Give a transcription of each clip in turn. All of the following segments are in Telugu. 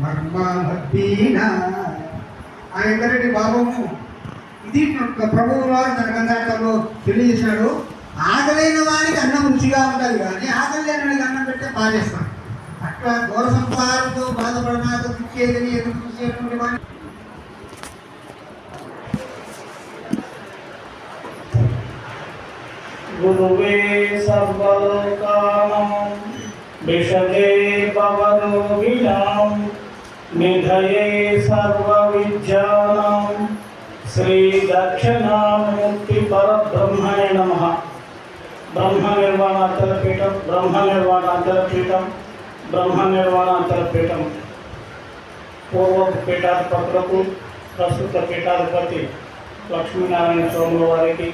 మర్మభీన ఆ ఎందరెడ్డి బాబుము ఇది ప్రభువు వారు తన గ్రంథాలలో తెలియజేశాడు. ఆకలైన వారికి అన్నం రుచిగా ఉండాలి కానీ ఆకలి లేని వాడికి అన్నం పెడితే బాధేస్తాం అట్లా ఘోర సంసారంతో బాధపడనాతో దిక్కేదని ఎదురు చూసేటువంటి వాడిని గురువే సర్వలోకానం విషదే భవరోగిణాం నిధయే సర్వవిద్యానాం శ్రీ దక్షిణామూర్తి పరబ్రహ్మణే నమ బ్రహ్మ నిర్వాణాంతర పీఠం బ్రహ్మ నిర్వాణాంతర పీఠం బ్రహ్మ నిర్వాణాంతర పీఠం పూర్వపు పీఠాధిపతులకు ప్రస్తుత పీఠాధిపతి లక్ష్మీనారాయణ స్వాముల వారికి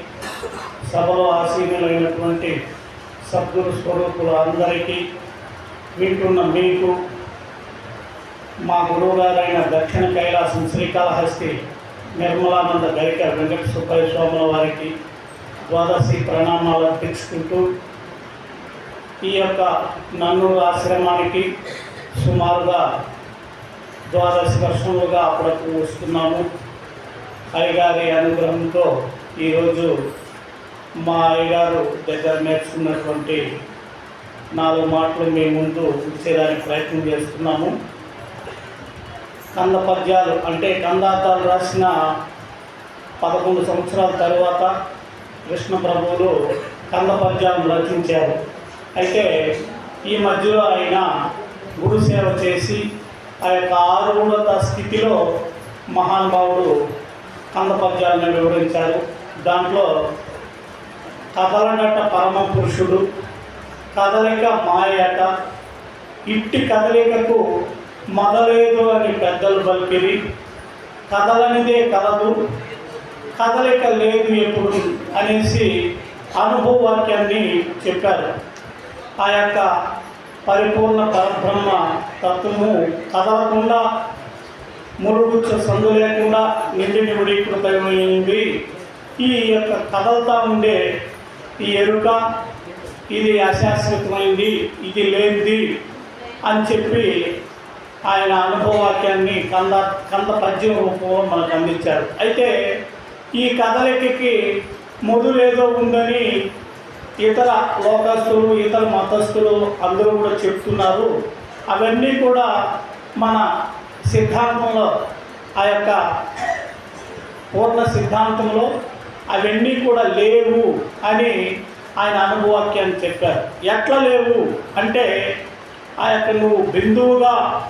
సభలో ఆసీనులైనటువంటి సద్గురు స్వరూపులు అందరికీ వింటున్న మీకు మా గురువుగారైన దక్షిణ కైలాసం శ్రీకాళహస్తి నిర్మలానంద గరిక వెంకట సుబ్బయ్య స్వాముల వారికి ద్వాదశి ప్రణామాలు అర్పించుకుంటూ ఈ యొక్క నన్నూరు ఆశ్రమానికి సుమారుగా ద్వాదశి వర్షములుగా అప్పుడప్పుడు వస్తున్నాము. అయ్యగారి అనుగ్రహంతో ఈరోజు మా అయ్యగారు దగ్గర నేర్చుకున్నటువంటి నాలుగు మాటలు మీ ముందు ఉంచేదానికి ప్రయత్నం చేస్తున్నాము. కంద పద్యాలు అంటే కందాతాలు రాసిన పదకొండు సంవత్సరాల తర్వాత కృష్ణ ప్రభువులు కంద పద్యాలను రచించారు. అయితే ఈ మధ్యలో ఆయన గురు సేవ చేసి ఆ యొక్క ఆరుణత స్థితిలో మహానుభావుడు కంద పద్యాలను వివరించారు. దాంట్లో కదలనట పరమ పురుషుడు కదలిక మాయట ఇట్టి కదలికకు మొదలేదు అని పెద్దలు పలికిరి. కదలనిదే కలదు. కదలిక లేదు ఎప్పుడు అనేసి అనుభవ వాక్యాన్ని చెప్పారు. ఆ యొక్క పరిపూర్ణ పరబ్రహ్మ తత్వము కదలకుండా మురుగుచ్చ సందు లేకుండా నిండి నివిడీకృతమైంది ఈ యొక్క కదలతా ఉండే ఈ ఎరుక ఇది అశాశ్వతమైంది ఇది లేనిది అని చెప్పి ఆయన అనుభవవాక్యాన్ని కంద కంద పద్యం రూపంలో మనకు అందించారు. అయితే ఈ కథలెక్కి మొదలేదో ఉందని ఇతర లోకస్తులు ఇతర మతస్థులు అందరూ కూడా చెప్తున్నారు. అవన్నీ కూడా మన సిద్ధాంతంలో ఆ యొక్క పూర్ణ సిద్ధాంతంలో అవన్నీ కూడా లేవు అని ఆయన అనుభవాక్యాన్ని చెప్పారు. ఎట్లా లేవు? అంటే ఆ యొక్క నువ్వు బిందువుగా